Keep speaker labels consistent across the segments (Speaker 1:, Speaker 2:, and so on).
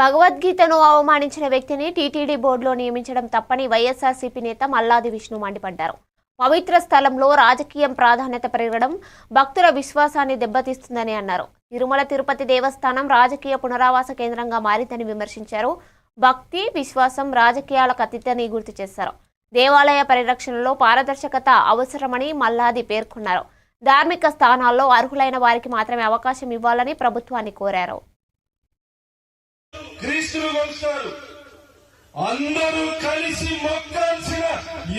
Speaker 1: భగవద్గీతను అవమానించిన వ్యక్తిని టీటీడీ బోర్డులో నియమించడం తప్పని వైఎస్ఆర్సీపీ నేత మల్లాది విష్ణు మండిపడ్డారు. పవిత్ర స్థలంలో రాజకీయం ప్రాధాన్యత పెరగడం భక్తుల విశ్వాసాన్ని దెబ్బతీస్తుందని అన్నారు. తిరుమల తిరుపతి దేవస్థానం రాజకీయ పునరావాస కేంద్రంగా మారిందని విమర్శించారు. భక్తి విశ్వాసం రాజకీయాలకు అతీతని గుర్తు చేశారు. దేవాలయ పరిరక్షణలో పారదర్శకత అవసరమని మల్లాది పేర్కొన్నారు. ధార్మిక స్థానాల్లో అర్హులైన వారికి మాత్రమే అవకాశం ఇవ్వాలని ప్రభుత్వాన్ని కోరారు.
Speaker 2: క్రీస్తులు అందరూ కలిసి మొక్కాల్సిన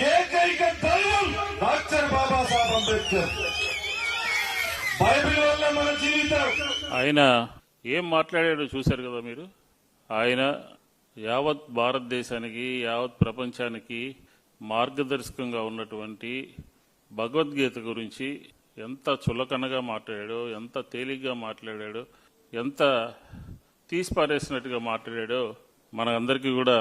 Speaker 2: ఏకైక దైవం డాక్టర్ బాబాసాహెబ్ అంబేద్కర్. బైబిల్ వల్ల మన జీవితం.
Speaker 3: ఆయన ఏం మాట్లాడాడో చూశారు కదా మీరు? ఆయన యావత్ భారతదేశానికి యావత్ ప్రపంచానికి మార్గదర్శకంగా ఉన్నటువంటి భగవద్గీత గురించి ఎంత చులకనగా మాట్లాడాడో ఎంత తేలిగ్గా మాట్లాడాడో ఎంత తీసిపారేసినట్టుగా మాట్లాడాడో మనందరికీ కూడా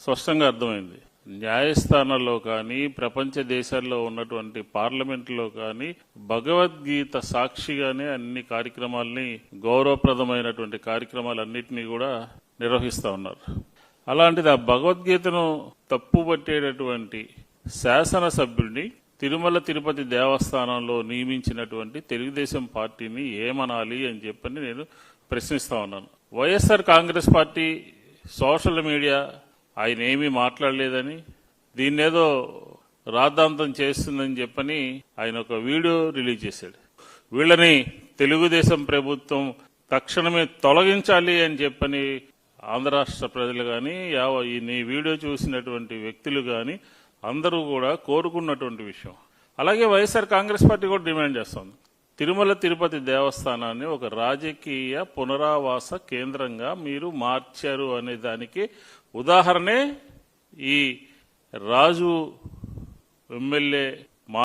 Speaker 3: స్పష్టంగా అర్థమైంది. న్యాయస్థానాల్లో కానీ ప్రపంచ దేశాల్లో ఉన్నటువంటి పార్లమెంట్లో కానీ భగవద్గీత సాక్షిగానే అన్ని కార్యక్రమాల్ని గౌరవప్రదమైనటువంటి కార్యక్రమాలన్నింటినీ కూడా నిర్వహిస్తా ఉన్నారు. అలాంటిది ఆ భగవద్గీతను తప్పుపట్టేటటువంటి శాసనసభ్యుడిని తిరుమల తిరుపతి దేవస్థానంలో నియమించినటువంటి తెలుగుదేశం పార్టీని ఏమనాలి అని చెప్పని నేను ప్రశ్నిస్తా ఉన్నాను. YSR Congress party social media ఆయన ఏమీ మాట్లాడలేదని దీన్నేదో రాద్ధాంతం చేస్తుందని చెప్పని ఆయన ఒక వీడియో రిలీజ్ చేశాడు. వీళ్ళని తెలుగుదేశం ప్రభుత్వం తక్షణమే తొలగించాలి అని చెప్పని ఆంధ్ర రాష్ట్ర ప్రజలు కానీ యావ ఈ నీ వీడియో చూసినటువంటి వ్యక్తులు కానీ అందరూ కూడా కోరుకున్నటువంటి విషయం. అలాగే వైఎస్ఆర్ కాంగ్రెస్ పార్టీ కూడా డిమాండ్ చేస్తోంది. తిరుమల తిరుపతి దేవస్థానాన్ని ఒక రాజకీయ పునరావాస కేంద్రంగా మీరు మార్చారు అనే దానికి ఉదాహరణే ఈ రాజు ఎమ్మెల్యే